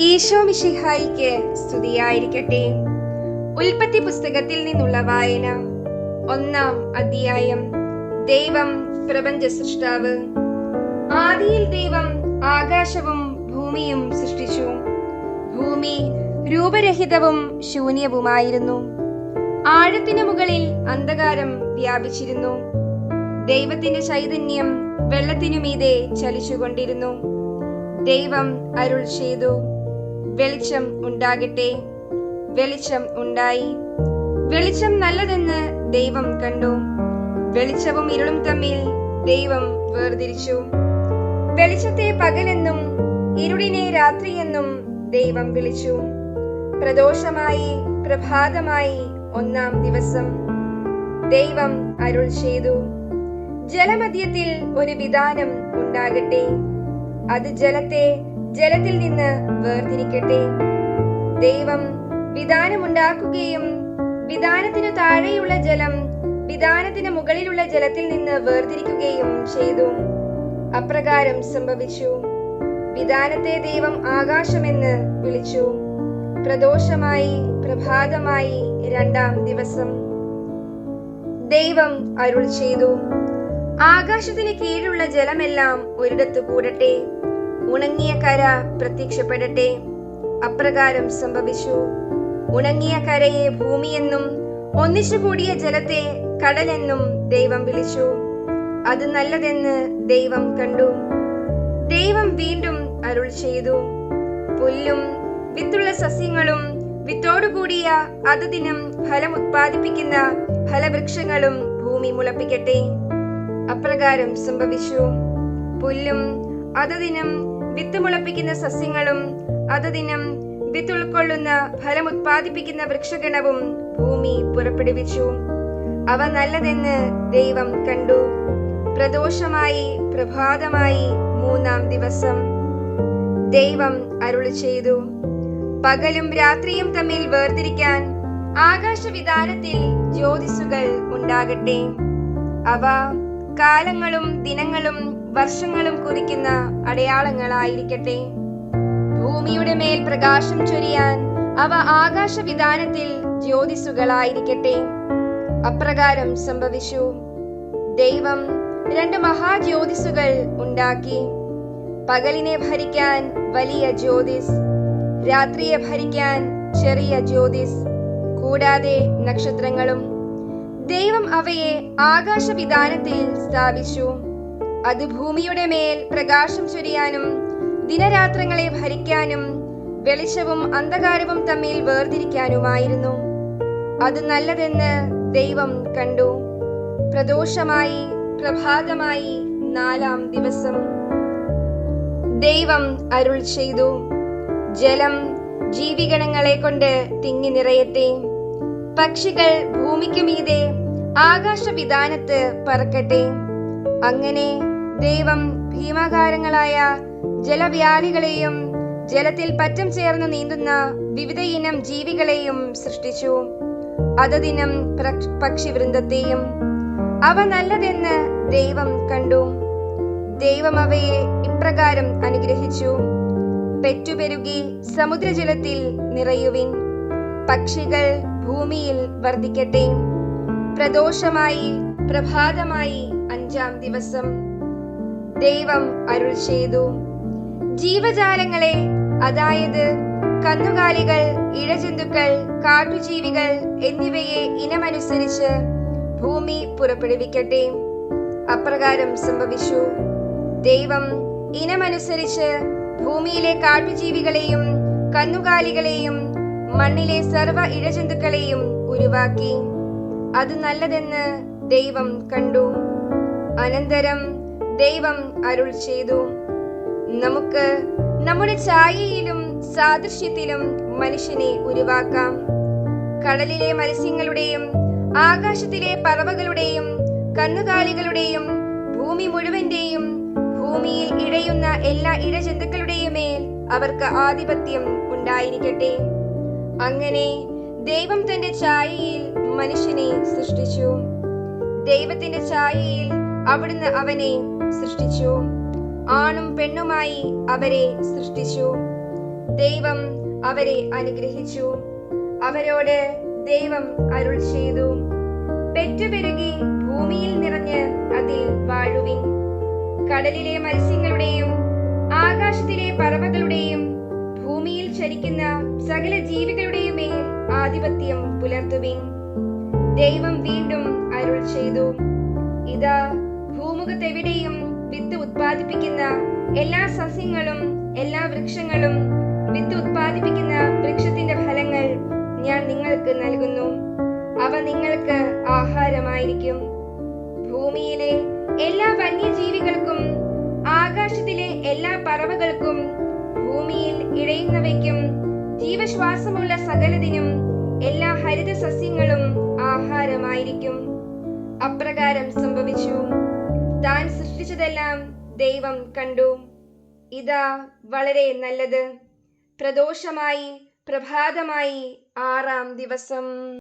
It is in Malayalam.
ഈശോ മിഷിഹായിക്ക് സ്തുതിയായിരിക്കട്ടെ. ഉൽപ്പത്തി പുസ്തകത്തിൽ നിന്നുള്ള വായന ഒന്നാം അധ്യായം ദൈവം പ്രപഞ്ച സൃഷ്ടാവ്. ആദിയിൽ ദൈവം ആകാശവും ഭൂമിയും സൃഷ്ടിച്ചു. ഭൂമി രൂപരഹിതവും ശൂന്യവുമായിരുന്നു. ആഴത്തിനു മുകളിൽ അന്ധകാരം വ്യാപിച്ചിരുന്നു. ദൈവത്തിന്റെ ചൈതന്യം വെള്ളത്തിനുമീതെ ചലിച്ചുകൊണ്ടിരുന്നു. ദൈവം അരുൾ ചെയ്തു. വെളിച്ചം ഉണ്ടാകട്ടെ. വെളിച്ചം ഉണ്ടായി. വെളിച്ചം നല്ലതെന്ന് ദൈവം കണ്ടു. വെളിച്ചവും ഇരുളും തമ്മിൽ ദൈവം വേർതിരിച്ചു. വെളിച്ചത്തെ പകലെന്നും ഇരുളിനെ രാത്രിയെന്നും ദൈവം വിളിച്ചു. പ്രദോഷമായി പ്രഭാതമായി ഒന്നാം ദിവസം ദൈവം അരുൾ ചെയ്തു. ജലമധ്യത്തിൽ ഒരു വിധാനം ഉണ്ടാകട്ടെ. അത് ജലത്തെ ജലത്തിൽ നിന്ന് വേർതിരിക്കട്ടെ. ദൈവം വിധാനമുണ്ടാക്കുകയും വിധാനത്തിനു താഴെയുള്ള ജലം വിധാനത്തിന് മുകളിലുള്ള ജലത്തിൽ നിന്ന് വേർതിരിക്കുകയും ചെയ്തു. അപ്രകാരം സംഭവിച്ചു. വിധാനത്തെ ദൈവം ആകാശമെന്ന് വിളിച്ചു. പ്രദോഷമായി പ്രഭാതമായി രണ്ടാം ദിവസം. ദൈവം അരുൾ ചെയ്തു. ആകാശത്തിന് കീഴിലുള്ള ജലമെല്ലാം ഒരിടത്ത് കൂടട്ടെ. ഉണങ്ങിയ കര പ്രത്യക്ഷപ്പെടട്ടെ. അപ്രകാരം സംഭവിച്ചു. ഉണങ്ങിയ കരയെ ഭൂമിയെന്നും ഒന്നിച്ചു കൂടിയ ജലത്തെ കടലെന്നും ദൈവം വിളിച്ചു. അത് നല്ലതെന്ന് ദൈവം കണ്ടു. ദൈവം വീണ്ടും അരുൾ ചെയ്തു. പുല്ലും വിത്തുള്ള സസ്യങ്ങളും വിത്തോടുകൂടിയ അതുദിനം ഫലം ഉത്പാദിപ്പിക്കുന്ന ഫലവൃക്ഷങ്ങളും ഭൂമി മുളപ്പിക്കട്ടെ. അപ്രകാരം സംഭവിച്ചു. പുല്ലും അതതിനം വിത്ത് മുളപ്പിക്കുന്ന സസ്യങ്ങളും അതതിനം വിത്ത് ഉൾക്കൊള്ളുന്ന ഫലം ഉത്പാദിപ്പിക്കുന്ന വൃക്ഷഗണവും ഭൂമി പുറപ്പെടുവിച്ചു. അവ നല്ലതെന്ന് ദൈവം കണ്ടു. പ്രദോഷമായി പ്രഭാതമായി മൂന്നാം ദിവസം ദൈവം അരുളി ചെയ്തു. പകലും രാത്രിയും തമ്മിൽ വേർതിരിക്കാൻ ആകാശവിധാനത്തിൽ ജ്യോതിസുകൾ ഉണ്ടാകട്ടെ. അവ കാലങ്ങളും ദിനങ്ങളും വർഷങ്ങളും കുറിക്കുന്ന അടയാളങ്ങളായിരിക്കട്ടെ. ഭൂമിയുടെ മേൽ പ്രകാശം ചൊരിയാൻ അവ ആകാശ വിധാനത്തിൽ ജ്യോതിസുകളായിരിക്കട്ടെ. അപ്രകാരം സംഭവിച്ചു. ദൈവം രണ്ട് മഹാജ്യോതിസുകൾ ഉണ്ടാക്കി. പകലിനെ ഭരിക്കാൻ വലിയ ജ്യോതിസ് രാത്രിയെ ഭരിക്കാൻ ചെറിയ ജ്യോതിസ് കൂടാതെ നക്ഷത്രങ്ങളും. ദൈവം അവയെ ആകാശവിധാനത്തിൽ സ്ഥാപിച്ചു. അത് ഭൂമിയുടെ മേൽ പ്രകാശം ചൊരിയാനും ദിനരാത്രങ്ങളെ ഭരിക്കാനും വെളിച്ചവും അന്ധകാരവും തമ്മിൽ വേർതിരിക്കാനുമായിരുന്നു. അത് നല്ലതെന്ന് ദൈവം കണ്ടു. പ്രദോഷമായി പ്രഭാതമായി നാലാം ദിവസം ദൈവം അരുൾ ചെയ്തു. ജലം ജീവിഗണങ്ങളെ കൊണ്ട് തിങ്ങി നിറയട്ടെ. പക്ഷികൾ ഭൂമിക്കുമീതെ ആകാശവിധാനത്ത് പറക്കട്ടെ. അങ്ങനെ ദൈവം ഭീമാകാരങ്ങളായ ജലവ്യാധികളെയും ജലത്തിൽ പറ്റം ചേർന്ന് നീന്തുന്ന വിവിധ ഇനം ജീവികളെയും സൃഷ്ടിച്ചു. അതതിനം പക്ഷിവൃന്ദത്തെയും അവ നല്ലതെന്ന് ദൈവം കണ്ടു. ദൈവം അവയെ ഇപ്രകാരം അനുഗ്രഹിച്ചു. പെറ്റുപെരുകി സമുദ്രജലത്തിൽ നിറയുവിൻ. പക്ഷികൾ ഭൂമിയിൽ വർദ്ധിക്കട്ടെ. പ്രദോഷമായി പ്രഭാതമായി അഞ്ചാം ദിവസം. ദൈവം അരുൾ ചെയ്തു. ജീവജാലങ്ങളെ അതായത് കന്നുകാലികൾ ഇഴജന്തുക്കൾ കാട്ടുജീവികൾ എന്നിവയെ ഇനമനുസരിച്ച് ഭൂമി പുറപ്പെടുവിക്കട്ടെ. അപ്രകാരം സംഭവിച്ചു. ദൈവം ഇനമനുസരിച്ച് ഭൂമിയിലെ കാട്ടുജീവികളെയും കന്നുകാലികളെയും മണ്ണിലെ സർവ ഇഴജന്തുക്കളെയും ഉരുവാക്കി. അത് നല്ലതെന്ന് ദൈവം കണ്ടു. അനന്തരം ദൈവം അരുൾ ചെയ്തു. നമുക്ക് നമ്മുടെ ഛായയിലും സാദൃശ്യത്തിലും മനുഷ്യനെ ഉരുവാക്കാം. കടലിലെ മത്സ്യങ്ങളുടെയും ആകാശത്തിലെ പറവകളുടെയും കന്നുകാലികളുടെയും ഭൂമി മുഴുവന്റെയും ഭൂമിയിൽ ഇഴയുന്ന എല്ലാ ഇഴജന്തുക്കളുടെയും മേൽ അവർക്ക് ആധിപത്യം ഉണ്ടായിരിക്കട്ടെ. അങ്ങനെ ദൈവം തന്റെ ഛായയിൽ മനുഷ്യനെ സൃഷ്ടിച്ചു. ദൈവത്തിന്റെ ഛായയിൽ അവിടുന്ന് അവനെ സൃഷ്ടിച്ചു. ആണും പെണ്ണുമായി അവരെ സൃഷ്ടിച്ചു. ദൈവം അവരെ അനുഗ്രഹിച്ചു. അവരോട് ദൈവം അരുൾ ചെയ്തു. പെറ്റുപെരുകി ഭൂമിയിൽ നിറഞ്ഞ് അതിൽ വാഴുവിൻ. കടലിലെ മത്സ്യങ്ങളുടെയും ആകാശത്തിലെ പറവകളുടെയും ഭൂമിയിൽ ചരിക്കുന്ന സകല ജീവികളുടെയും മേൽ ആധിപത്യം പുലർത്തുവിൻ. ദൈവം വീണ്ടും അരുൾ ചെയ്തു. ഇതാ ഭൂമുഖത്തെവിടെയും വിത്ത് ഉത്പാദിപ്പിക്കുന്ന എല്ലാ സസ്യങ്ങളും എല്ലാ വൃക്ഷങ്ങളും വിത്ത് ഉത്പാദിപ്പിക്കുന്ന വൃക്ഷത്തിന്റെ ഫലങ്ങൾ ഞാൻ നിങ്ങൾക്ക് നൽകുന്നു. അവ നിങ്ങൾക്ക് ആഹാരമായിരിക്കും. ഭൂമിയിലെ എല്ലാ വന്യജീവികൾക്കും ആകാശത്തിലെ എല്ലാ പറവകൾക്കും ഭൂമിയിൽ ഇഴയുന്നവയ്ക്കും ജീവശ്വാസമുള്ള സകലതിനും എല്ലാ ഹരിത സസ്യങ്ങളും ആഹാരമായിരിക്കും. അപ്രകാരം സംഭവിച്ചു. താൻ സൃഷ്ടിച്ചതെല്ലാം ദൈവം കണ്ടു. ഇതാ വളരെ നല്ലത്. പ്രദോഷമായി പ്രഭാതമായി ആറാം ദിവസം.